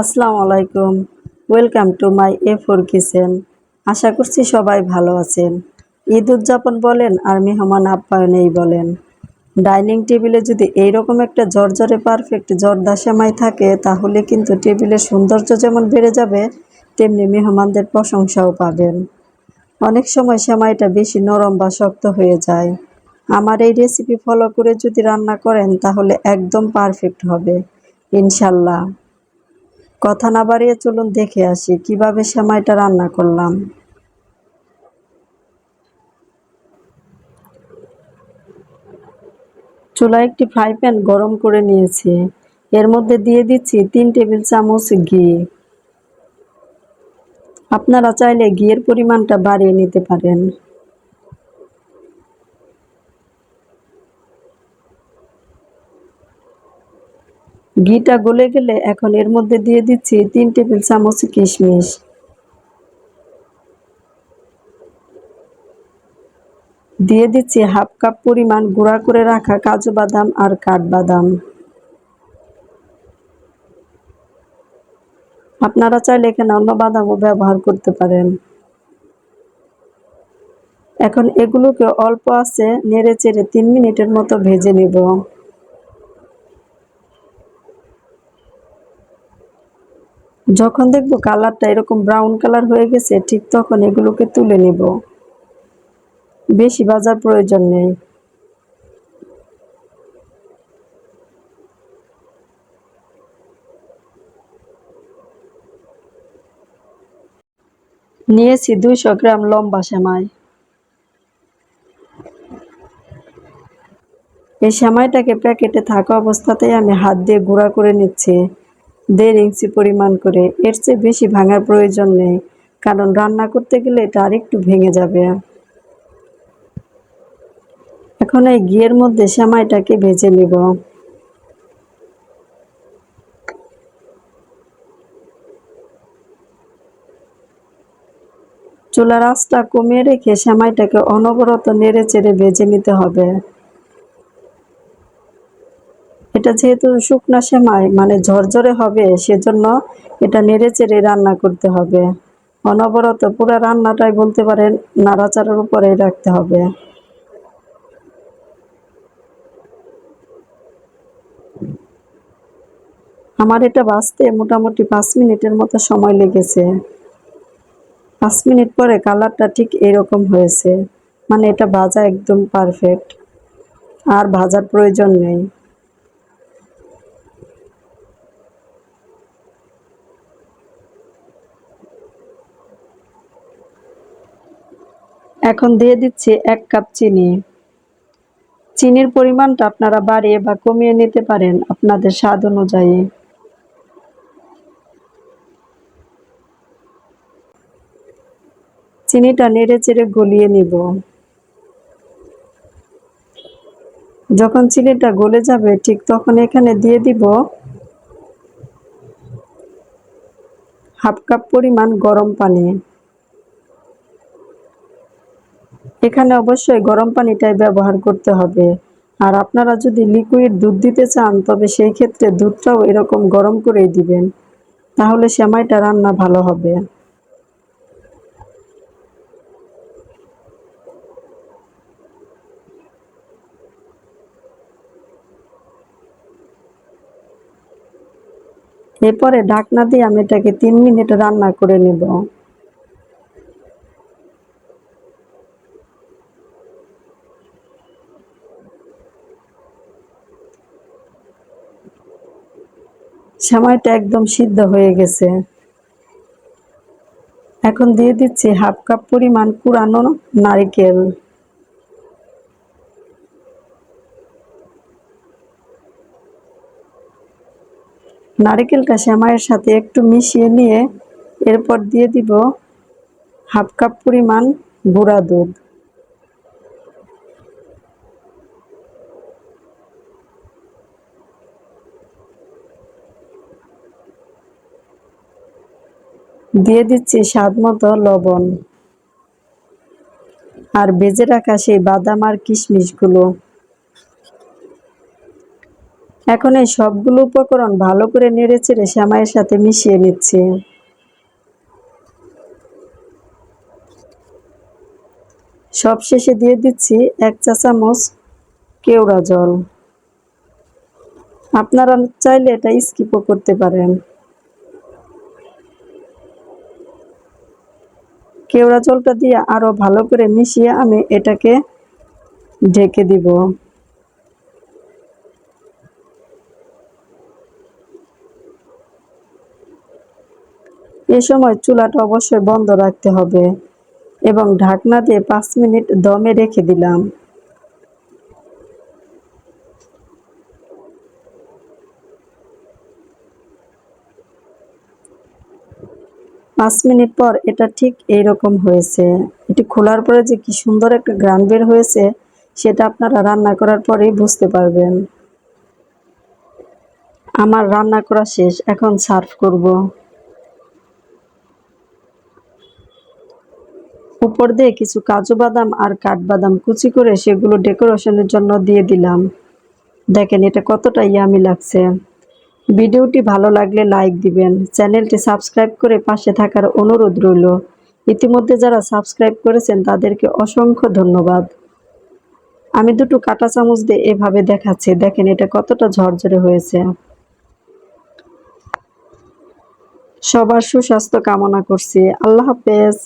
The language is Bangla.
আসসালামু আলাইকুম। Welcome to my A four kitchen আশা করছি সবাই ভালো আছেন। ঈদ উদযাপন বলেন আর মেহমান আপ্যায়নেই বলেন। ডাইনিং টেবিলে যদি এইরকম একটা জর্জরে পারফেক্ট জর্দা সেমাই থাকে, তাহলে কিন্তু টেবিলের সৌন্দর্য যেমন বেড়ে যাবে, তেমনি মেহমানদের প্রশংসাও পাবেন। অনেক সময় সেমাইটা বেশি নরম বা শক্ত হয়ে যায়। আমার এই রেসিপি ফলো করে যদি রান্না করেন, তাহলে একদম পারফেক্ট হবে। ইনশাল্লাহ। কথা না বাড়িয়ে চলুন দেখে আসি, কীভাবে সেমাইটা রান্না করলাম। চুলায় একটি ফ্রাই প্যান গরম করে নিয়েছি। এর মধ্যে দিয়ে দিচ্ছি তিন টেবিল চামচ ঘি। আপনারা চাইলে ঘিয়ের পরিমাণটা বাড়িয়ে নিতে পারেন। ঘিটা গলে গেলে এখন এর মধ্যে দিয়ে দিচ্ছি তিন টেবিল চামচ কিশমিশ। দিয়ে দিচ্ছি হাফ কাপ পরিমাণ গুঁড়া করে রাখা কাজু বাদাম আর কাঠবাদাম। আপনারা চাইলে এখানে অন্য বাদামও ব্যবহার করতে পারেন। এখন এগুলোকে অল্প আছে নেড়ে চেড়ে তিন মিনিটের মতো ভেজে নেব। যখন দেখব কালারটা এরকম ব্রাউন কালার হয়ে গেছে, ঠিক তখন এগুলোকে তুলে নেব। বেশি বাজার প্রয়োজন নেই। নিয়েছি দুইশো গ্রাম লম্বা সেমাই। এই সেমাইটাকে প্যাকেটে থাকা অবস্থাতেই আমি হাত দিয়ে গুঁড়া করে নিচ্ছি। দেড় ইঞ্চি পরিমাণ করে। এর চেয়ে বেশি ভাঙার প্রয়োজন নেই, কারণ রান্না করতে গেলে এটা আরেকটু ভেঙে যাবে। এখন এই ঘিয়ের মধ্যে সেমাইটাকে ভেজে নিব। চুলার আঁচটা কমিয়ে রেখে সেমাইটাকে অনবরত নেড়ে চেড়ে ভেজে নিতে হবে। এটা যেহেতু শুকনা সেমাই মানে ঝরঝরে হবে, সেজন্য এটা নেড়ে চেড়ে রান্না করতে হবে। অনবরত পুরো রান্নাটাই বলতে পারেন নাড়াচাড়ার উপরেই রাখতে হবে। আমার এটা বাঁচতে মোটামুটি পাঁচ মিনিটের মতো সময় লেগেছে। পাঁচ মিনিট পরে কালারটা ঠিক এরকম হয়েছে। মানে এটা ভাজা একদম পারফেক্ট। আর ভাজার প্রয়োজন নেই। এখন দিয়ে দিচ্ছি এক কাপ চিনি। চিনির পরিমাণটা আপনারা বাড়িয়ে বা কমিয়ে নিতে পারেন আপনাদের স্বাদ অনুযায়ী। চিনিটা নেড়ে চেড়ে গলিয়ে নিব। যখন চিনিটা গলে যাবে, ঠিক তখন এখানে দিয়ে দিব হাফ কাপ পরিমাণ গরম পানি। এখানে অবশ্যই গরম পানিটাই ব্যবহার করতে হবে। আর আপনারা যদি লিকুইড দুধ দিতে চান, তবে সেই ক্ষেত্রে দুধটাও এরকম গরম করেই দিবেন। তাহলে সেমাইটা রান্না ভালো হবে। এরপরে ঢাকনা দিয়ে আমি এটাকে তিন মিনিট রান্না করে নেব। সময়টা একদম সিদ্ধ হয়ে গেছে। এখন দিয়ে দিচ্ছি হাফ কাপ পরিমাণ কুড়ানো নারিকেল। নারিকেলটা সেমাইয়ের সাথে একটু মিশিয়ে নিয়ে এরপর দিয়ে দিব হাফ কাপ পরিমাণ গুঁড়া দুধ। দিয়ে দিচ্ছি স্বাদ মতো লবণ। আর ভেজে রাখা সেই বাদাম আর কিশমিশগুলো। এখন এই সবগুলো উপকরণ ভালো করে নেড়ে চেড়ে শ্যামাইয়ের সাথে মিশিয়ে নিচ্ছি। সব শেষে দিয়ে দিচ্ছি এক চা চামচ কেওড়া জল। আপনারা চাইলে এটা স্কিপও করতে পারেন। কেওড়া জলটা দিয়ে আরও ভালো করে মিশিয়ে আমি এটাকে ঢেকে দিব। এ সময় চুলাটা অবশ্যই বন্ধ রাখতে হবে এবং ঢাকনা দিয়ে পাঁচ মিনিট দমে রেখে দিলাম। পাঁচ মিনিট পর এটা ঠিক এইরকম হয়েছে। এটি খোলার পরে যে কি সুন্দর একটা গ্রান বের হয়েছে, সেটা আপনারা রান্না করার পরেই বুঝতে পারবেন। আমার রান্না করা শেষ, এখন সার্ভ করব। উপর দিয়ে কিছু কাজু বাদাম আর কাঠবাদাম কুচি করে সেগুলো ডেকোরেশনের জন্য দিয়ে দিলাম। দেখেন এটা কতটা ইয়ামি লাগছে। ভিডিওটি ভালো লাগলে লাইক দিবেন। চ্যানেলটি সাবস্ক্রাইব করে পাশে থাকার অনুরোধ রইল। ইতিমধ্যে যারা সাবস্ক্রাইব করেছেন, তাদেরকে অসংখ্য ধন্যবাদ। আমি দুটো কাঁটা চামচ দিয়ে এভাবে দেখাচ্ছি। দেখেন এটা কতটা ঝরঝরে হয়েছে। সবার সুস্বাস্থ্য কামনা করছি। আল্লাহ হাফেজ।